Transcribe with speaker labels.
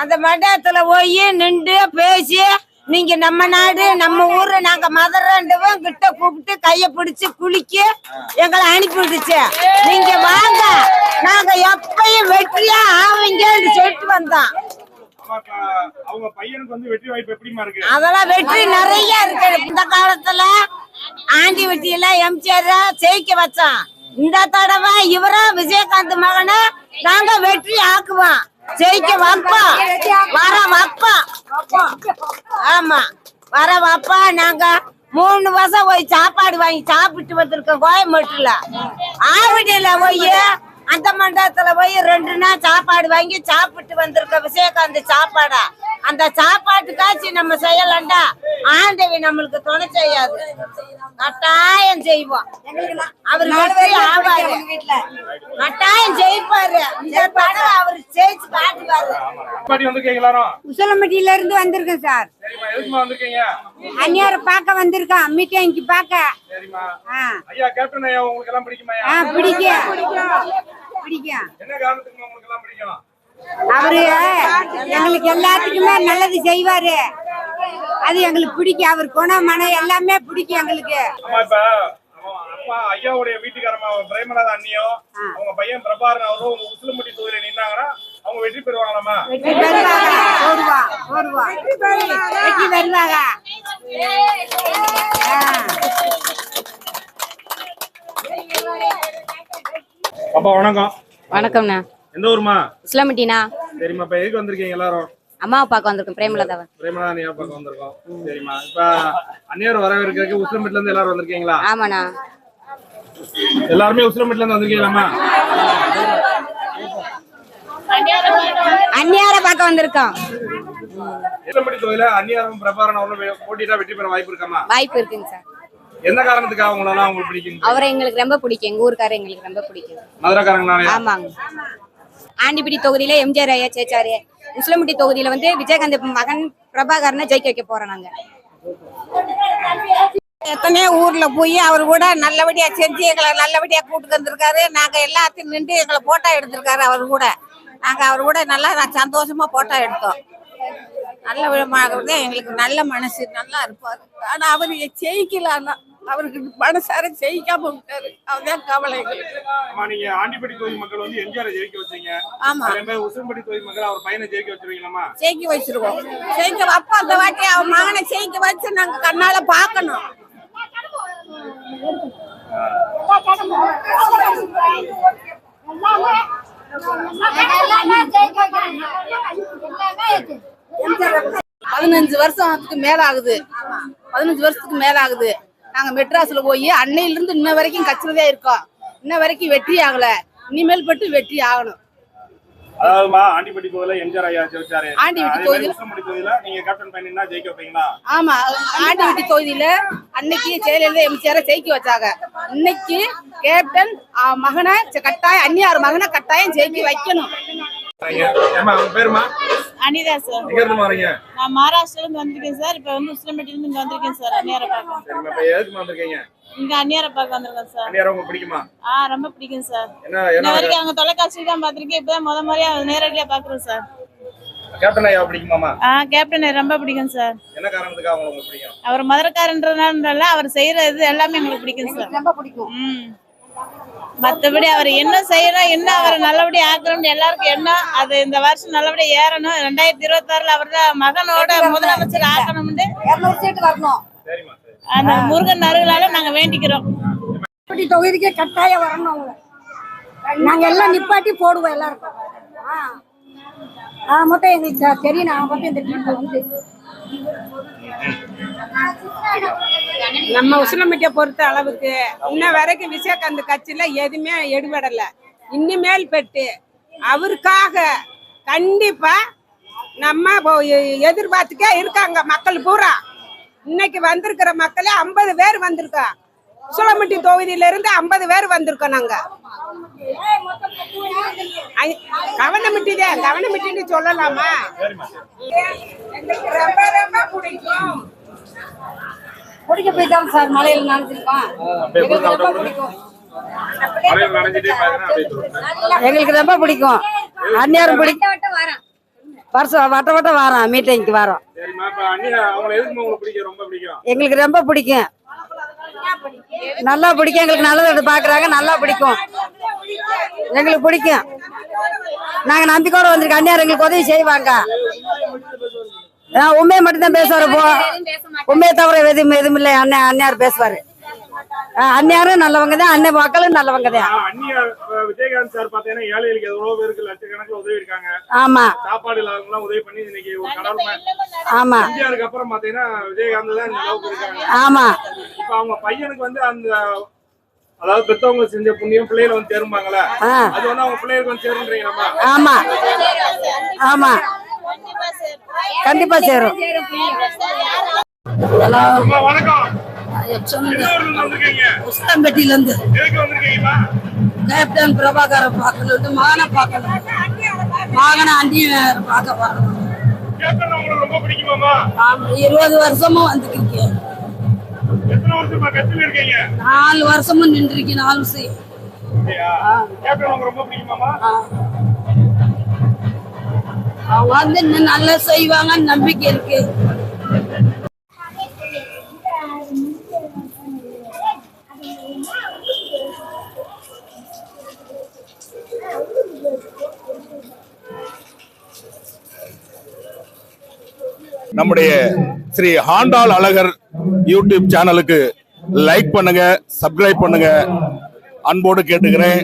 Speaker 1: அந்த மண்டபத்துல போய் நின்று பேசி நீங்க நம்ம நாடு நம்ம ஊரு நாங்க மதுரண்டுவோம் கிட்ட கூப்பிட்டு கைய பிடிச்சு குளிக்க எங்களை அனுப்பி விட்டுச்சு நீங்க வாங்க நாங்க எப்பயும் வெற்றியா ஆவீங்கன்னு சொல்லிட்டு வந்தோம். அதெல்லாம் வெற்றி நிறைய இருக்கு. இந்த காலத்துல ஆண்டி வெட்டியில எம்ஜிஆர் ஜெயிக்க வச்சோம் இந்த தடவை இவரா விஜயகாந்த் மகனை நாங்க வெற்றி ஆக்குவோம். ஜெயிக்க வாப்பா. வர வாப்பா. ஆமா. வர வாப்பா நாங்க மூணு வருஷம் போய் சாப்பாடு வாங்கி சாப்பிட்டு வந்திருக்கோம் கோயம்புத்தூர்ல ஆவடியில போய் அந்த மண்டபத்துல போய் ரெண்டு நாள் சாப்பாடு வாங்கி சாப்பிட்டு வந்திருக்க விஜயகாந்த் சாப்பாடா. அந்த சாப்பாட்டுக்காச்சு நம்ம செய்யலண்டா ஆண்டவி நம்மளுக்கு துணை செய்யாது. கட்டாயம் செய்வோம். அவர் ஆவாரு. கட்டாயம் ஜெயிப்பாரு. இந்த தடவை அவர் ஜெயிச்சு காட்டுவாரு.
Speaker 2: உசலம்பட்டியில இருந்து வந்திருக்கேன் சார். அந்நியார பார்க்க வந்திருக்கோம். மீட்டிங்க்கு பார்க்க.
Speaker 3: சரிம்மா.
Speaker 2: ஆ.
Speaker 3: ஐயா கேப்டன் ஐயா உங்களுக்கு எல்லாம் பிடிக்குமா.
Speaker 2: பிடிக்கும். பிடிக்கும்? அவரு எங்களுக்கு எல்லாத்துக்குமே நல்லது செய்வாரு. அது எங்களுக்கு பிடிக்கும். அவர் குணம் மனம் எல்லாமே பிடிக்கும் எங்களுக்கு.
Speaker 3: அப்பா ஐயாவுடைய வீட்டுக்காரமா பிரேமநாத அண்ணியும் அவங்க பையன் பிரபாரன் அவரும் உங்க உசிலம்பட்டி தொகுதியில நின்னாங்கன்னா அவங்க வெற்றி பெறுவாங்களாமா?
Speaker 2: வெற்றி பெறுவாங்க.
Speaker 3: பாப்பா வணக்கம்.
Speaker 4: வணக்கம்ண்ணா.
Speaker 3: எந்த ஊருமா?
Speaker 4: இஸ்லாமிட்டினா?
Speaker 3: சரிம்மா இப்ப எதுக்கு வந்திருக்கீங்க எல்லாரும்?
Speaker 4: அம்மாவை பார்க்க வந்திருக்கோம் பிரேமலதாவை.
Speaker 3: பிரேமநாத அண்ணியா பக்கம் வந்திருக்கோம். சரிம்மா இப்ப அந்நியார் வரவேற்கிறதுக்கு உசிலம்பட்டில இருந்து எல்லாரும் வந்திருக்கீங்களா?
Speaker 4: ஆமாண்ணா.
Speaker 3: எல்லாருமே உசிலம்பட்டில இருந்து வந்திருக்கீங்களாமா
Speaker 4: அந்நியார பார்க்க வந்திருக்கோம்.
Speaker 3: உசிலம்பட்டி தொகுதியில அந்நியாரும் பிரபாரன் அவரும் போட்டிட்டா வெற்றி பெற வாய்ப்பு இருக்காமா
Speaker 4: வாய்ப்பு இருக்குங்க சார்.
Speaker 3: எந்த காரணத்துக்காக அவங்களெல்லாம் உங்களுக்கு பிடிக்கும்
Speaker 4: அவரை எங்களுக்கு ரொம்ப பிடிக்கும் எங்க ஊருக்காரர் எங்களுக்கு ரொம்ப பிடிக்கும்.
Speaker 3: மதுரக்காரங்களானே
Speaker 4: ஆமாங்க. ஆண்டிபிடி தொகுதியில எம்ஜிஆர் ஐயா ஜெயிச்சாரு. முஸ்லம்பட்டி தொகுதியில வந்து விஜயகாந்த் மகன் பிரபாகரனை ஜெயிக்க வைக்க போறோம் நாங்க.
Speaker 1: எத்தனையோ ஊர்ல போய் அவர் கூட நல்லபடியா செஞ்சு எங்களை நல்லபடியா கூட்டுக்கு வந்திருக்காரு. நாங்க எல்லாத்தையும் நின்று எங்களை போட்டோ எடுத்திருக்காரு அவர் கூட. நாங்க அவர் கூட நல்லா நான் சந்தோஷமா போட்டோ எடுத்தோம். நல்ல விதமாக எங்களுக்கு நல்ல மனசு நல்லா இருப்பாரு. ஆனா அவர் ஜெயிக்கலாம் அவருக்கு மனசார ஜெயிக்காம விட்டாரு. அதுதான் கவலை
Speaker 3: ஆமா நீங்க ஆண்டிப்பட்டி தொகுதி மக்கள் வந்து எம்ஜிஆர் ஜெயிக்க வச்சீங்க.
Speaker 1: ஆமா.
Speaker 3: அதே மாதிரி உசிலம்பட்டி தொகுதி மக்கள் அவர் பையனை ஜெயிக்க வச்சிருவீங்களாமா
Speaker 1: ஜெயிக்க வச்சிருவோம் ஜெயிக்க அப்பா அந்த வாட்டி அவன் மகனை ஜெயிக்க வச்சு நாங்க கண்ணால பார்க்கணும்.
Speaker 5: பதினஞ்சு வருஷத்துக்கு மேல ஆகுது. பதினஞ்சு வருஷத்துக்கு மேல ஆகுது. நாங்க மெட்ராஸ்ல போய் அன்னையில இருந்து இன்ன வரைக்கும் கச்சிரதே இருக்கோம். இன்ன வரைக்கும் வெற்றி ஆகல. இனிமேல் பட்டு வெற்றி ஆகணும்.
Speaker 3: ஆண்டிப்பட்டி தொகுதியில எம்ஜிஆர் ஐயா ஜெயிச்சாரு.
Speaker 5: ஆண்டிப்பட்டி
Speaker 3: நீங்க கேப்டன் ஜெயிக்க வைப்பீங்களா?
Speaker 5: ஆமா தொகுதியில அன்னைக்கு ஜெயலலிதா எம்ஜிஆர் ஜெயிக்க வச்சாங்க. இன்னைக்கு கேப்டன் மகனை கட்டாயம் அந்நியார் மகனை கட்டாயம் ஜெயிக்க வைக்கணும்.
Speaker 3: உங்க பேருமா?
Speaker 6: அனிதா சார்.
Speaker 3: எங்க இருந்து வரீங்க
Speaker 6: நான் மகாராஷ்டிரில இருந்து வந்திருக்கேன் சார். இப்போ வந்து உசிலம்பட்டில இருந்து இங்க வந்திருக்கேன் சார் அந்நியார பார்க்க.
Speaker 3: சரிம்மா இப்ப எதுக்கு வந்திருக்கீங்க?
Speaker 6: இங்க அந்நியார பார்க்க வந்திருக்கேன் சார்.
Speaker 3: அந்நியார் உங்களுக்கு பிடிக்குமா?
Speaker 6: ஆ ரொம்ப பிடிக்கும் சார்.
Speaker 3: என்ன
Speaker 6: வரைக்கும் அவங்க தொலைக்காட்சி தான் பார்த்திருக்கேன். இப்பதான் முத முறையா நேரடியா பாக்குறேன் சார்.
Speaker 3: கேப்டன் ஐயா பிடிக்குமாமா
Speaker 6: ஆ கேப்டன் ரொம்ப பிடிக்கும் சார்.
Speaker 3: என்ன காரணத்துக்காக அவங்க உங்களுக்கு பிடிக்கும்?
Speaker 6: அவர் மதுரக்காரன்றதுனால அவர் செய்யற இது எல்லாமே எங்களுக்கு பிடிக்கும் சார்.
Speaker 5: ரொம்ப பிடிக்கும்.
Speaker 6: ம். மத்தபடி அவர் என்ன செய்யறோம் என்ன அவர் நல்லபடியா ஆக்கணும்னு எல்லாருக்கும் என்ன அது இந்த வருஷம் நல்லபடியா ஏறணும். ரெண்டாயிரத்தி இருபத்தி ஆறுல அவர் தான் மகனோட முதலமைச்சர் ஆக்கணும்னு அந்த முருகன் அருளால நாங்க வேண்டிக்கிறோம்.
Speaker 2: இப்படி தொகுதிக்கு கட்டாயம் வரணும் அவங்க நாங்க எல்லாம் நிப்பாட்டி போடுவோம் எல்லாருக்கும். ஆ. ஆ மொத்தம் எங்களுக்கு தெரியும் நான் மட்டும் இந்த வந்து.
Speaker 7: நம்ம உசிலமிட்டிய பொறுத்த அளவுக்கு இன்ன வரைக்கும் விஜயகாந்த் கட்சியில எதுவுமே எடுபடல. இனிமேல் பெட்டு அவருக்காக கண்டிப்பா நம்ம எதிர்பார்த்துக்கே இருக்காங்க மக்கள் பூரா. இன்னைக்கு வந்திருக்கிற மக்களே ஐம்பது பேர் வந்திருக்கோம் உசிலம்பட்டி தொகுதியில இருந்து ஐம்பது பேர் வந்திருக்கோம் நாங்க. கவனமிட்டிதே கவனமிட்டின்னு சொல்லலாமா? ரொம்ப ரொம்ப பிடிக்கும்.
Speaker 2: பிடிக்க போய்தான் சார் மலையில நினைச்சிருக்கோம்
Speaker 3: பாருங்க, அப்படியே கொடுங்க.
Speaker 2: எங்களுக்கு ரொம்ப பிடிக்கும். அந்நியாரம் பிடிக்கும் வருஷம் வட்ட வட்டம் வரோம் மீட்டிங்க்கு வரோம்.
Speaker 3: பிடிக்கும் ரொம்ப பிடிக்கும்?
Speaker 2: எங்களுக்கு ரொம்ப பிடிக்கும். நல்லா பிடிக்கும். எங்களுக்கு நல்லது பாக்குறாங்க நல்லா பிடிக்கும். எங்களுக்கு பிடிக்கும். நாங்க நம்பிக்கையோட வந்திருக்கோம். அந்நியார் எங்களுக்கு உதவி செய்வாங்க. ஆ, உண்மையை மட்டும்தான் பேசுவாரு போ. உண்மையை தவிர எதுவும் எதுவும் இல்லை. அண்ணன் அந்நியார் பேசுவாரு. அந்நியாரும் நல்லவங்க தான் அண்ணன் மக்களும் நல்லவங்க தான்.
Speaker 3: அண்ணியார் விஜயகாந்த் சார் பாத்தீங்கன்னா ஏழைகளுக்கு எவ்வளவு பேருக்கு லட்சக்கணக்கில் உதவி இருக்காங்க.
Speaker 2: ஆமா.
Speaker 3: சாப்பாடு இல்லாதவங்க எல்லாம் உதவி பண்ணி இன்னைக்கு ஒரு கடவுள்
Speaker 2: ஆமா.
Speaker 3: எம்ஜிஆருக்கு அப்புறம் பாத்தீங்கன்னா விஜயகாந்த் தான் இந்த அளவுக்கு இருக்காங்க.
Speaker 2: ஆமா.
Speaker 3: இப்ப அவங்க பையனுக்கு வந்து அந்த அதாவது பெத்தவங்க செஞ்ச புண்ணியம் பிள்ளைகளை வந்து சேரும்பாங்களே அது வந்து அவங்க பிள்ளைகளுக்கு வந்து சேருன்றீங்களா
Speaker 2: ஆமா. ஆமா. கண்டிப்பா சேரும்.
Speaker 3: எந்த ஊர்ல இருந்து
Speaker 2: கேப்டன் பிரபாகர பார்க்கணும். மகனை பார்க்கணும். மகனை அண்டியும் பார்க்க போறோம்
Speaker 3: கேப்டன் உங்களுக்கு ரொம்ப பிடிக்குமாமா
Speaker 2: ஆமா, இருபது வருஷமும் வந்துருக்கேன்
Speaker 3: எத்தனை வருஷமா கட்சியில இருக்கீங்க?
Speaker 2: நாலு வருஷமும் நின்றுருக்கேன் நாலு வருஷம் அவங்க வந்து இன்னும் நல்லா செய்வாங்கன்னு நம்பிக்கை இருக்கு.
Speaker 8: நம்முடைய ஸ்ரீ ஹாண்டால் அழகர் யூடியூப் சேனலுக்கு லைக் பண்ணுங்க சப்ஸ்கிரைப் பண்ணுங்க. அன்போடு கேட்டுக்கிறேன்.